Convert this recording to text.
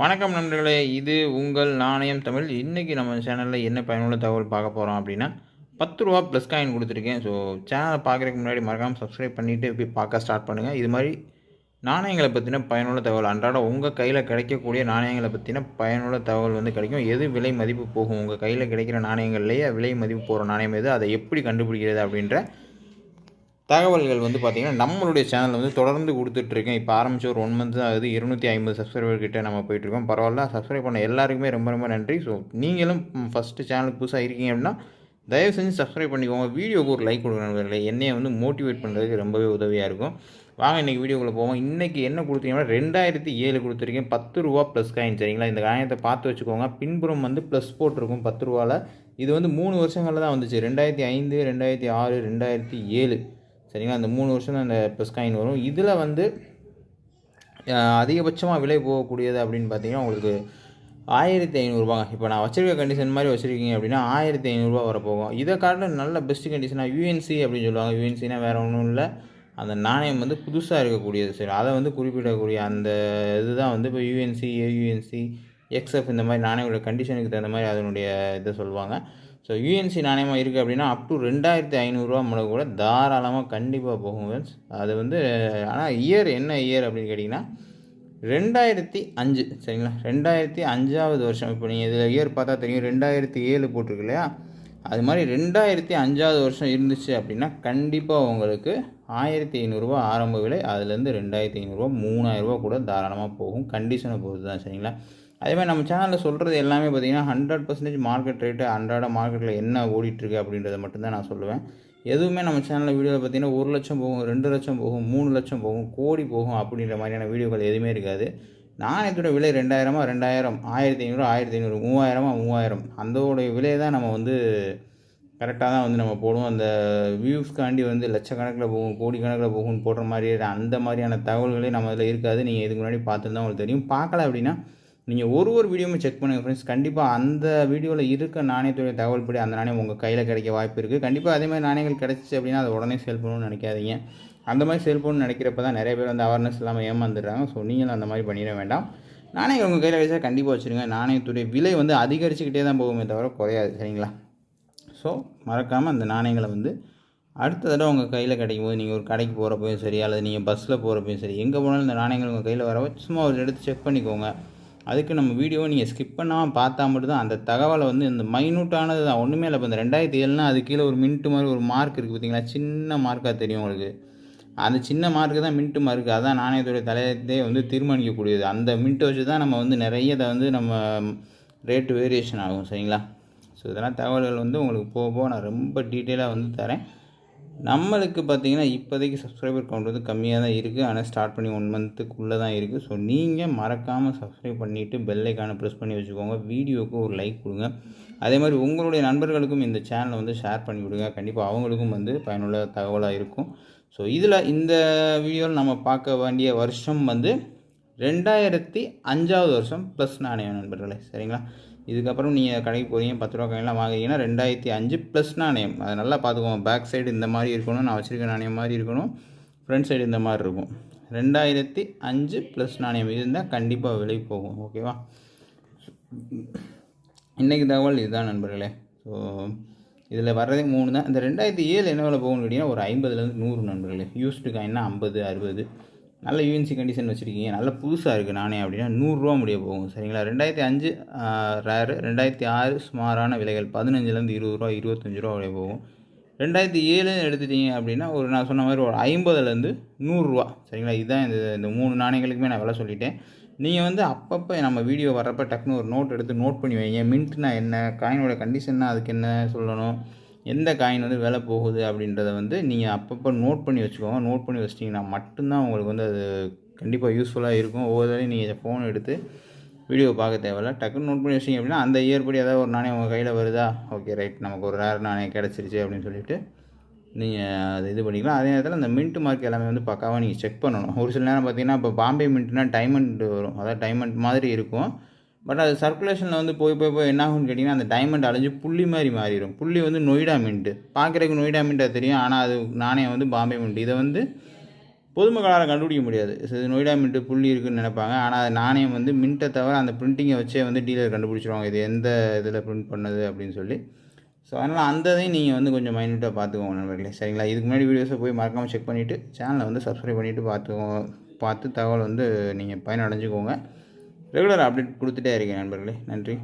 வணக்கம் நண்பர்களே இது உங்கள் நாணயம் தமிழ். இன்றைக்கி நம்ம சேனலில் என்ன பயனுள்ள தகவல் பார்க்க போகிறோம் அப்படின்னா பத்து ரூபா ப்ளஸ் காயின் கொடுத்துருக்கேன். ஸோ சேனலை பார்க்குறதுக்கு முன்னாடி மறக்காமல் சப்ஸ்கிரைப் பண்ணிவிட்டு போய் பார்க்க ஸ்டார்ட் பண்ணுங்கள் இது மாதிரி நாணயங்களை பற்றின பயனுள்ள தகவல் அன்றாட உங்கள் கையில் கிடைக்கக்கூடிய நாணயங்களை பற்றின பயனுள்ள தகவல் வந்து கிடைக்கும். எது விலை மதிப்பு போகும்? உங்கள் கையில் கிடைக்கிற நாணயங்கள்லேயே விலை மதிப்பு போகிற நாணயம் எது? அதை எப்படி கண்டுபிடிக்கிறது அப்படின்ற தகவல்கள் வந்து பார்த்திங்கன்னா நம்மளுடைய சேனல் வந்து தொடர்ந்து கொடுத்துட்ருக்கேன். இப்போ ஆரம்பிச்ச ஒரு ஒன் மந்த் தான் ஆகுது. இருநூற்றி ஐம்பது சப்ஸ்கிரைபர் கிட்டே நம்ம போயிட்டுருக்கோம் பரவாயில்ல சப்ஸ்கிரைப் பண்ண எல்லாருக்குமே ரொம்ப ரொம்ப நன்றி. ஸோ நீங்களும் ஃபஸ்ட்டு சேனலுக்கு புதுசாக இருக்கீங்க அப்படின்னா தயவு செஞ்சு சப்ஸ்கிரைப் பண்ணிக்கோங்க. வீடியோக்கு ஒரு லைக் கொடுக்கணும் என்னையை வந்து மோட்டிவேட் பண்ணுறதுக்கு ரொம்பவே உதவியாக இருக்கும். வாங்க இன்றைக்கி வீடியோக்குள்ளே போவோம். இன்றைக்கி என்ன கொடுத்தீங்கன்னா ரெண்டாயிரத்தி ஏழு கொடுத்துருக்கேன். பத்து ரூபா ப்ளஸ் காயின் சரிங்களா? இந்த காயத்தை பார்த்து வச்சுக்கோங்க. பின்புறம் வந்து ப்ளஸ் போட்டிருக்கும் பத்து ரூபாவில் இது வந்து மூணு வருஷங்களில் தான் வந்துச்சு. ரெண்டாயிரத்தி ஐந்து ரெண்டாயிரத்தி ஆறு ரெண்டாயிரத்தி ஏழு. சரிங்களா? அந்த மூணு வருஷம் தான் அந்த ப்ளஸ் காயின் வரும். இதில் வந்து அதிகபட்சமாக விலை போகக்கூடியது அப்படின்னு பார்த்தீங்கன்னா உங்களுக்கு ஆயிரத்தி ஐநூறுரூவாங்க இப்போ நான் வச்சிருக்க கண்டிஷன் மாதிரி வச்சுருக்கீங்க அப்படின்னா ஆயிரத்தி ஐநூறுரூவா வரப்போகும். இதை காட்டில் நல்ல பெஸ்ட் கண்டிஷனாக யூஎன்சி அப்படின்னு சொல்லுவாங்க. யூஎன்சினா வேறு ஒன்றும் இல்லை. அந்த நாணயம் வந்து புதுசாக இருக்கக்கூடியது. சரி அதை வந்து குறிப்பிடக்கூடிய அந்த இதுதான் வந்து இப்போ யூஎன்சி ஏயூஎன்சி எக்ஸ்எஃப் இந்த மாதிரி நாணயங்களோட கண்டிஷனுக்கு தகுந்த மாதிரி அதனுடைய இதை சொல்லுவாங்க. ஸோ யூஎன்சி நாணயமாக இருக்குது அப்படின்னா அப் டு ரெண்டாயிரத்தி ஐநூறுரூவா முடக்கு கூட தாராளமாக கண்டிப்பாக போகும் ஃப்ரெண்ட்ஸ் அது வந்து ஆனால் இயர் என்ன இயர் அப்படின்னு கேட்டிங்கன்னா ரெண்டாயிரத்தி அஞ்சு சரிங்களா? ரெண்டாயிரத்தி அஞ்சாவது வருஷம். இப்போ நீங்கள் இதில் இயர் பார்த்தா தெரியும் ரெண்டாயிரத்தி ஏழு போட்டிருக்கு இல்லையா? அது மாதிரி ரெண்டாயிரத்தி அஞ்சாவது வருஷம் இருந்துச்சு அப்படின்னா கண்டிப்பாக உங்களுக்கு ஆயிரத்தி ஐநூறுரூவா ஆரம்ப விலை அதுலேருந்து ரெண்டாயிரத்தி ஐநூறுரூவா மூணாயிரரூபா கூட தாராளமாக போகும். கண்டிஷனை பொறுத்து தான் சரிங்களா? அதேமாதிரி நம்ம சேனலில் சொல்கிறது எல்லாமே பார்த்திங்கன்னா ஹண்ட்ரட் பர்சன்டேஜ் மார்க்கெட் ரேட்டு அன்றாட மார்க்கெட்டில் என்ன ஓடிட்டுருக்கு அப்படின்றத மட்டும்தான் நான் சொல்லுவேன். எதுவுமே நம்ம சேனலில் வீடியோவில் பார்த்திங்கன்னா ஒரு லட்சம் போகும் ரெண்டு லட்சம் போகும் மூணு லட்சம் போகும் கோடி போகும் அப்படின்ற மாதிரியான வீடியோக்கள் எதுவுமே இருக்காது. நாணயத்தோட விலை ரெண்டாயிரமா ரெண்டாயிரம் ஆயிரத்தி ஐநூறு ஆயிரத்தி ஐநூறு மூவாயிரமா மூவாயிரம். அந்தோடைய விலையை தான் நம்ம வந்து கரெக்டாக தான் வந்து நம்ம போடுவோம். அந்த வியூஸ்க்காண்டி வந்து லட்சக்கணக்கில் போகும் கோடிக்கணக்கில் போகும்னு போடுற மாதிரி அந்த மாதிரியான தகவல்களே நம்ம அதில் இருக்காது. நீங்கள் இதுக்கு முன்னாடி பார்த்துருந்தா உங்களுக்கு தெரியும். பார்க்கல அப்படின்னா நீங்கள் ஒரு ஒரு வீடியோவுமே செக் பண்ணுங்கள் ஃப்ரெண்ட்ஸ் கண்டிப்பாக அந்த வீடியோவில் இருக்க நாணயத்துடைய தகவல் படி அந்த நாணயம் உங்கள் கையில் கிடைக்க வாய்ப்பு இருக்குது கண்டிப்பாக அதே மாதிரி நாணயங்கள் கிடச்சிச்சு அப்படின்னா அதை உடனே சேல் பண்ணணும்னு நினைக்காதீங்க. அந்த மாதிரி சேல் பண்ணணும்னு நினைக்கிறப்ப தான் நிறைய பேர் வந்து அவேர்னஸ் இல்லாமல் ஏமாந்துடுறாங்க. ஸோ நீங்களும் அந்த மாதிரி பண்ணிட வேண்டாம். நாணயங்கள் உங்கள் கையில் வச்சா கண்டிப்பாக வச்சுருங்க. நாணயத்துடைய விலை வந்து அதிகரிச்சுக்கிட்டே தான் போகுமே தவிர குறையாது சரிங்களா? ஸோ மறக்காமல் அந்த நாணயங்களை வந்து அடுத்த தடவை உங்கள் கையில் கிடைக்கும் போது நீங்கள் ஒரு கடைக்கு போகிறப்பையும் சரி அல்லது நீங்கள் பஸ்ஸில் போகிறப்பையும் சரி எங்கே போனாலும் இந்த நாணயங்கள் உங்கள் கையில் வரவோ சும்மா ஒரு எடுத்து செக் பண்ணிக்கோங்க. அதுக்கு நம்ம வீடியோவை நீங்கள் ஸ்கிப் பண்ணாமல் பார்த்தா மட்டும்தான் அந்த தகவலை வந்து இந்த மைனூட்டானது தான். ஒன்றுமே இல்லை. இப்போ இந்த ரெண்டாயிரத்தி ஏழுனா அது கீழே ஒரு மின்ட்டு மாதிரி ஒரு மார்க் இருக்குது பார்த்தீங்களா? சின்ன மார்க்காக தெரியும் உங்களுக்கு. அந்த சின்ன மார்க்கு தான் மின்ட்டு மார்க்கு அதான் நாணயத்துடைய தலையத்தை வந்து தீர்மானிக்கக்கூடியது. அந்த மின்ட்டு வச்சு தான் நம்ம வந்து நிறைய இதை வந்து நம்ம ரேட்டு வேரியேஷன் ஆகும். சரிங்களா? ஸோ இதெல்லாம் தகவல்கள் வந்து உங்களுக்கு போக போக நான் ரொம்ப டீட்டெயிலாக வந்து தரேன். நம்மளுக்கு பார்த்தீங்கன்னா இப்போதைக்கு சப்ஸ்கிரைபர் கவுண்ட் வந்து கம்மியாக தான் இருக்குது. ஆனால் ஸ்டார்ட் பண்ணி ஒன் மந்த்துக்குள்ளே தான் இருக்குது. ஸோ நீங்கள் மறக்காமல் சப்ஸ்கிரைப் பண்ணிவிட்டு பெல்லைக்கான ப்ரெஸ் பண்ணி வச்சுக்கோங்க. வீடியோவுக்கு ஒரு லைக் கொடுங்க. அதே மாதிரி உங்களுடைய நண்பர்களுக்கும் இந்த சேனலை வந்து ஷேர் பண்ணி விடுங்க. கண்டிப்பாக அவங்களுக்கும் வந்து பயனுள்ள தகவலாக இருக்கும். ஸோ இதில் இந்த வீடியோவில் நம்ம பார்க்க வேண்டிய வருஷம் வந்து ரெண்டாயிரத்தி அஞ்சாவது வருஷம். ப்ளஸ் நாணயம் நண்பர்களே சரிங்களா? இதுக்கப்புறம் நீங்கள் கடைக்கு போகிறீங்க பத்து ரூபா காயின்லாம் வாங்குறீங்கன்னா ரெண்டாயிரத்தி அஞ்சு ப்ளஸ் நாணயம் அதை நல்லா பார்த்துக்கோங்க. பேக் சைடு இந்த மாதிரி இருக்கணும். நான் வச்சுருக்க நாணயம் மாதிரி இருக்கணும். ஃப்ரண்ட் சைடு இந்த மாதிரி இருக்கும். ரெண்டாயிரத்தி அஞ்சு ப்ளஸ் நாணயம் இருந்தால் கண்டிப்பாக விலை போகும். ஓகேவா இன்றைக்கு தகவல் இதுதான் நண்பர்களே. ஸோ இதில் வர்றதே மூணு தான். இந்த ரெண்டாயிரத்தி ஏழு என்ன விலை போகணும்னு கேட்டிங்கன்னா ஒரு ஐம்பதுலேருந்து நூறு நண்பர்களே. யூஸ்டு காயின்னா ஐம்பது அறுபது. நல்ல யூஎன்சி கண்டிஷன் வச்சுருக்கீங்க. நல்ல புதுசாக இருக்குது நானே அப்படின்னா நூறுரூவா முடிய போகும். சரிங்களா? ரெண்டாயிரத்தி அஞ்சு ரேரு. ரெண்டாயிரத்தி ஆறு சுமாரான விலைகள் பதினஞ்சுலேருந்து இருபது ரூபா இருபத்தஞ்சி ரூபா முடிய போகும். ரெண்டாயிரத்தி ஏழு எடுத்துட்டீங்க அப்படின்னா ஒரு நான் சொன்ன மாதிரி ஒரு ஐம்பதுலேருந்து நூறுரூவா. சரிங்களா? இதுதான் இந்த இந்த மூணு நாணயங்களுக்குமே நான் விலை சொல்லிட்டேன். நீங்கள் வந்து அப்பப்போ நம்ம வீடியோ வர்றப்போ டக்குன்னு ஒரு நோட் எடுத்து நோட் பண்ணி வைங்க. மின்ட்னா என்ன? காயினோட கண்டிஷன்னா அதுக்கு என்ன சொல்லணும்? எந்த காயின் வந்து விலை போகுது அப்படின்றத வந்து நீங்கள் அப்பப்போ நோட் பண்ணி வச்சுக்கோங்க. நோட் பண்ணி வச்சிட்டிங்கன்னா மட்டும்தான் உங்களுக்கு வந்து அது கண்டிப்பாக யூஸ்ஃபுல்லாக இருக்கும். ஒவ்வொரு தடவையும் நீங்கள் ஃபோன் எடுத்து வீடியோ பார்க்க தேவையில்ல. டக்குன்னு நோட் பண்ணி வச்சிங்க அப்படின்னா அந்த இயர் படி ஏதாவது ஒரு நாணயம் உங்கள் கையில் வருதா? ஓகே ரைட் நமக்கு ஒரு ரேர் நாணயம் கிடச்சிருச்சு அப்படின்னு சொல்லிட்டு நீங்கள் அது இது பண்ணிக்கலாம். அதே நேரத்தில் அந்த மின்ட் மார்க் எல்லாமே வந்து பக்காவாக நீங்கள் செக் பண்ணணும். ஒரு சில நேரம் பார்த்தீங்கன்னா இப்போ பாம்பே மின்ட்னா டைமண்ட் வரும். அதாவது டைமண்ட் மாதிரி இருக்கும். பட் அது சர்க்குலேஷனில் வந்து போய் போய் போய் என்ன ஆகும்னு கேட்டிங்கன்னா அந்த டைமண்ட் அழிஞ்சு புள்ளி மாதிரி மாறிடும் புள்ளி வந்து நொய்டா மின்ட்டு பார்க்குறதுக்கு நொய்டா மின்ட்டாக தெரியும். ஆனால் அது நாணயம் வந்து பாம்பே மின்ட் இதை வந்து பொதுமக்களால் கண்டுபிடிக்க முடியாது. இது நொய்டா மின்ட்டு புள்ளி இருக்குன்னு நினைப்பாங்க. ஆனால் அது நாணயம் வந்து மின்ட்டை தவிர அந்த பிரிண்டிங்கை வச்சே வந்து டீலர் கண்டுபிடிச்சிருவாங்க. இது எந்த இதில் பிரிண்ட் பண்ணது அப்படின்னு சொல்லி. ஸோ அதனால் அந்த இதையும் நீங்கள் வந்து கொஞ்சம் மைன்யூட்டாக பார்த்துக்கோங்க நண்பர்களே. சரிங்களா? இதுக்கு முன்னாடி வீடியோஸை போய் மறக்காமல் செக் பண்ணிவிட்டு சேனலை வந்து சப்ஸ்கிரைப் பண்ணிவிட்டு பார்த்துக்கோங்க. பார்த்து தகவல் வந்து நீங்கள் பயனடைஞ்சுக்கோங்க. ரெகுலர் அப்டேட் கொடுத்துட்டே இருக்கேன் நண்பர்களே. நன்றி.